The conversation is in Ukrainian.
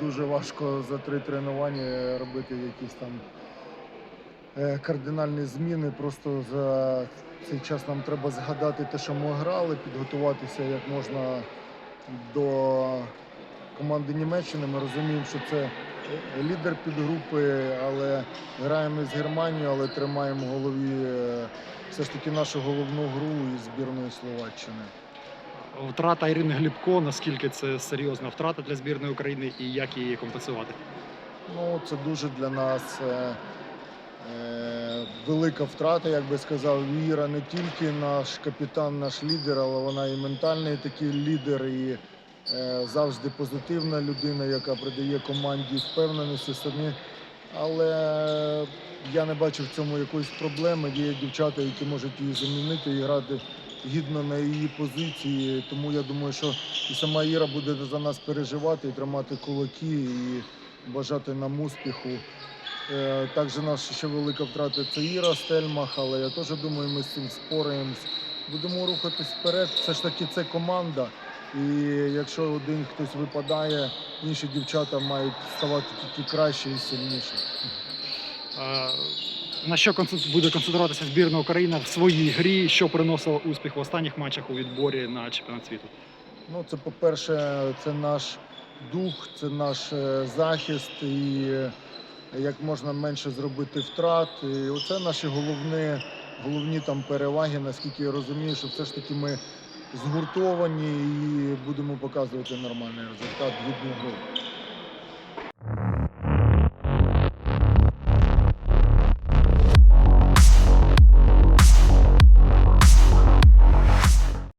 дуже важко за три тренування робити якісь там е, кардинальні зміни. Просто за цей час нам треба згадати те, що ми грали, підготуватися як можна до команди Німеччини. Ми розуміємо, що це лідер підгрупи, але граємо з Германією, але тримаємо в голові е, все ж таки нашу головну гру із збірної Словаччини. Втрата Ірини Глібко, наскільки це серйозна втрата для збірної України і як її компенсувати? Ну, це дуже для нас е, е, велика втрата, як би сказав. Віра не тільки наш капітан, наш лідер, але вона і ментальний такий лідер, і е, завжди позитивна людина, яка придає команді впевненості самі. Але я не бачу в цьому якоїсь проблеми. Є дівчата, які можуть її замінити і грати гідно на її позиції. Тому я думаю, що і сама Іра буде за нас переживати і тримати кулаки і бажати нам успіху. Е, Також наша ще велика втрата це Іра Стельмах, але я теж думаю, ми з цим спораємось. Будемо рухатись вперед. Все ж таки це команда. І якщо один хтось випадає, інші дівчата мають ставати тільки краще і сильніше. На що буде концентруватися збірна України в своїй грі, що приносило успіх в останніх матчах у відборі на чемпіонат світу? Ну, це, по-перше, це наш дух, це наш е, захист і е, як можна менше зробити втрат. І оце наші головні, головні там переваги, наскільки я розумію, що все ж таки ми згуртовані і будемо показувати нормальний результат, гідну гру.